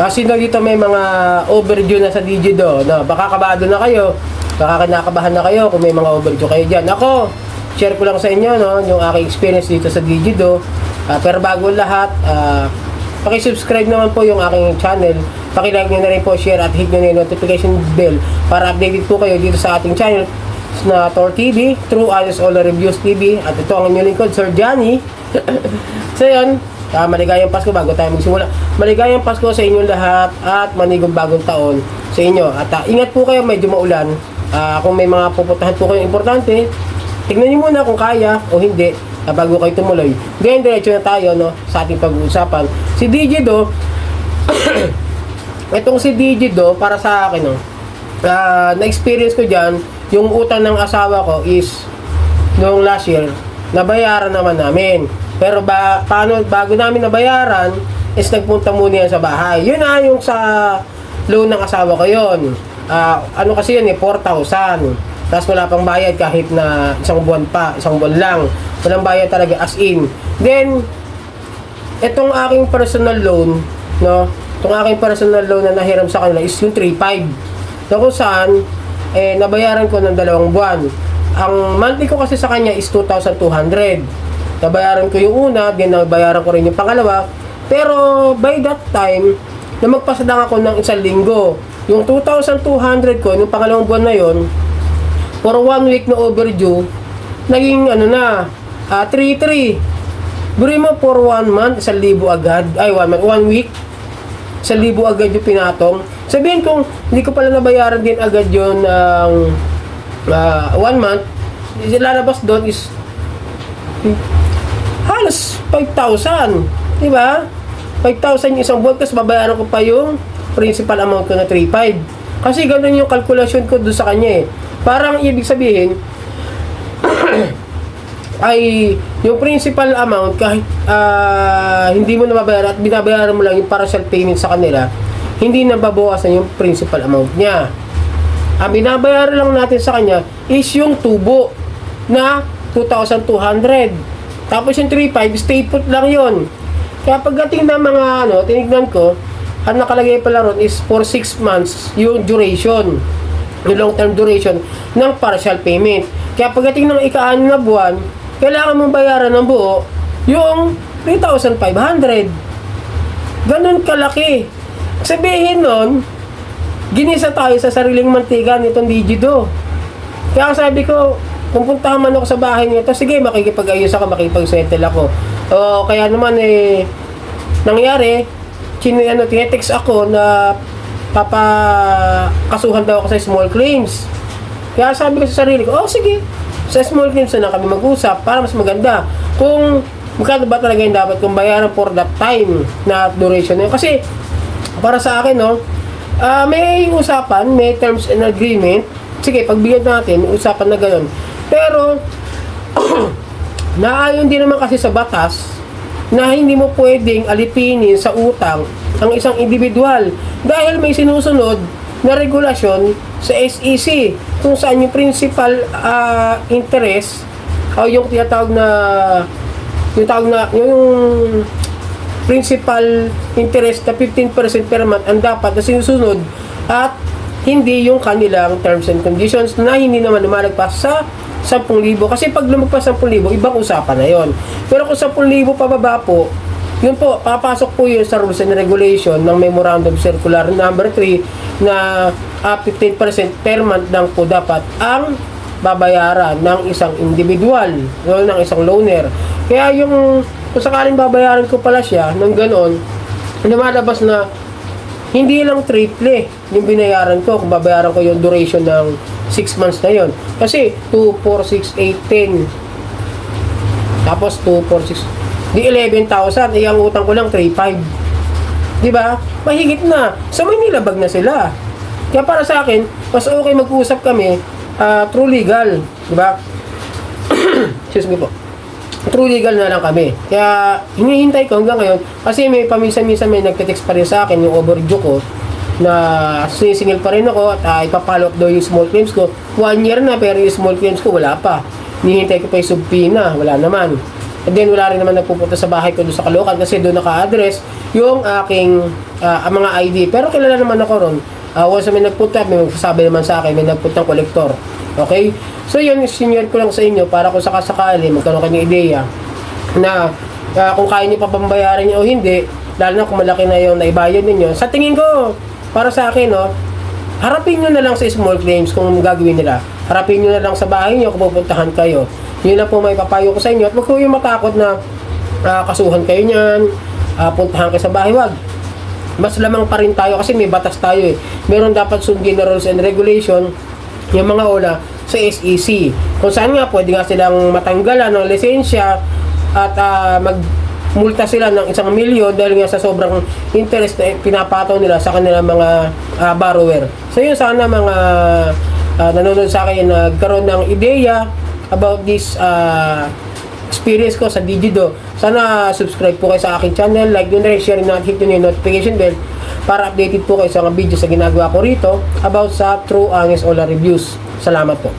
Kasi na dito may mga overdue na sa Digido, no? Baka kabado na kayo, baka kinakabahan na kayo kung may mga overdue kayo dyan. Ako, share ko lang sa inyo, no? Yung aking experience dito sa Digido. Ah, pero bago lahat, ah, Paki-subscribe naman po yung aking channel. Paki-like nyo na rin po, share at hit nyo na yung notification bell para updated po kayo dito sa ating channel na Tor TV, True Honest All Reviews TV at ito ang inyong lingkod, Sir Johnny. so yun, ah, maligayang Pasko bago tayo magsimula. Maligayang Pasko sa inyong lahat at manigong bagong taon sa inyo. At ah, ingat po kayo, medyo maulan. Ah, kung may mga pupuntahan po kayong importante, tignan niyo muna kung kaya o hindi ah, bago kayo tumuloy. Ngayon, diretso na tayo no, sa ating pag-uusapan. Si DJ Do, itong si DJ Do, para sa akin, no, ah, na-experience ko dyan, yung utang ng asawa ko is, noong last year, nabayaran naman namin. Pero ba, paano, bago namin nabayaran, is nagpunta muna yan sa bahay. Yun na yung sa loan ng asawa ko yun. Ah, ano kasi yun eh, 4,000. Tapos wala pang bayad kahit na isang buwan pa, isang buwan lang. Walang bayad talaga as in. Then, itong aking personal loan, no? Itong aking personal loan na nahiram sa kanila is yung 3.5. Na kung saan, eh, nabayaran ko ng dalawang buwan. Ang monthly ko kasi sa kanya is 2,200. Nabayaran ko yung una, then nabayaran ko rin yung pangalawa. Pero by that time, na magpasadang ako ng isang linggo. Yung 2,200 ko, yung pangalawang buwan na yon for one week na overdue, naging ano na, ah 3-3. Buri mo for one month, isang libo agad. Ay, one month, one week, isang libo agad yung pinatong. Sabihin kung hindi ko pala nabayaran din agad yon ng ah, one month, lalabas doon is halos 5,000. Di ba? 5,000 yung isang buwan, kasi babayaran ko pa yung principal amount ko na 3,500. Kasi ganun yung calculation ko doon sa kanya eh. Parang ibig sabihin, ay yung principal amount kahit ah, hindi mo na at binabayaran mo lang yung partial payment sa kanila, hindi na babawasan yung principal amount niya. Ang binabayaran lang natin sa kanya is yung tubo na 2,200. Tapos yung 3,500, stay put lang yon. Kaya pagdating ng mga ano, tinignan ko, ang nakalagay pala ron is for 6 months yung duration yung long term duration ng partial payment. Kaya pagdating ng ika na buwan, kailangan mong bayaran ng buo yung 3,500. Ganon kalaki. Sabihin nun, ginisa tayo sa sariling mantika nitong Digido. Kaya sabi ko, kung puntahan man ako sa bahay nito, sige, makikipag-ayos ako, makikipag-settle ako. O kaya naman eh, nangyari, chin, ano, tinetext ako na papakasuhan daw ako sa small claims. Kaya sabi ko sa sarili ko, oh sige, sa small claims na lang kami mag-usap para mas maganda. Kung magkano ba talaga yung dapat kong bayaran for that time na duration na yun. Kasi, para sa akin, no, ah, may usapan, may terms and agreement. Sige, pagbigyan natin, usapan na gano'n. Pero, naayon din naman kasi sa batas na hindi mo pwedeng alipinin sa utang ang isang individual dahil may sinusunod na regulasyon sa SEC kung saan yung principal ah, interest o yung tinatawag na yung tawag na yung principal interest na 15% per month ang dapat na sinusunod at hindi yung kanilang terms and conditions na hindi naman lumalagpas sa 10,000 kasi pag lumagpas sa 10,000 ibang usapan na yon pero kung 10,000 pababa po yun po, papasok po yun sa rules and regulation ng Memorandum Circular number 3 na up 15% per month lang po dapat ang babayaran ng isang individual o ng isang loaner. Kaya yung kung sakaling babayaran ko pala siya ng ganoon, lumalabas na hindi lang triple yung binayaran ko kung babayaran ko yung duration ng 6 months na yon. Kasi 2, 4, 6, 8, 10. Tapos 2, 4, 6, di 11,000, eh ang utang ko lang 3,500. Di ba? Mahigit na. Sa Manila bag na sila. Kaya para sa akin, mas okay mag-usap kami ah, true legal. Di ba? Excuse me po. True legal na lang kami. Kaya hinihintay ko hanggang ngayon kasi may paminsan-minsan may nagte-text pa rin sa akin yung overdue ko na sinisingil pa rin ako at uh, ipapollow up daw yung small claims ko. One year na pero yung small claims ko wala pa. Hinihintay ko pa yung subpina. Wala naman. And then wala rin naman nagpupunta sa bahay ko doon sa Caloocan kasi doon naka-address yung aking ang mga ID. Pero kilala naman ako ron. Uh, once may nagpunta, may magsasabi naman sa akin, may nagpuntang kolektor. Okay? So yun, senior ko lang sa inyo para kung sakasakali, magkaroon kayo ng ideya na ah, kung kaya niyo pa pambayaran niyo o hindi, lalo na kung malaki na yung naibayad ninyo. Sa tingin ko, para sa akin, no, harapin nyo na lang sa small claims kung gagawin nila. Harapin nyo na lang sa bahay nyo kung pupuntahan kayo. Yun lang po may papayo ko sa inyo. At huwag kayong matakot na ah, kasuhan kayo niyan, ah, puntahan kayo sa bahay. Wag. Mas lamang pa rin tayo kasi may batas tayo eh. Meron dapat sundin na rules and regulation yung mga ola sa SEC. Kung saan nga pwede nga silang matanggalan ng lisensya at ah, mag sila ng isang milyon dahil nga sa sobrang interest na pinapataw nila sa kanilang mga ah, borrower. So yun sana mga ah, nanonood sa akin nagkaroon ng ideya about this ah, experience ko sa Digido. Sana subscribe po kayo sa aking channel, like nyo na rin, share nyo at hit nyo yung notification bell para updated po kayo sa mga videos na ginagawa ko rito about sa True Anges Ola Reviews. Salamat po.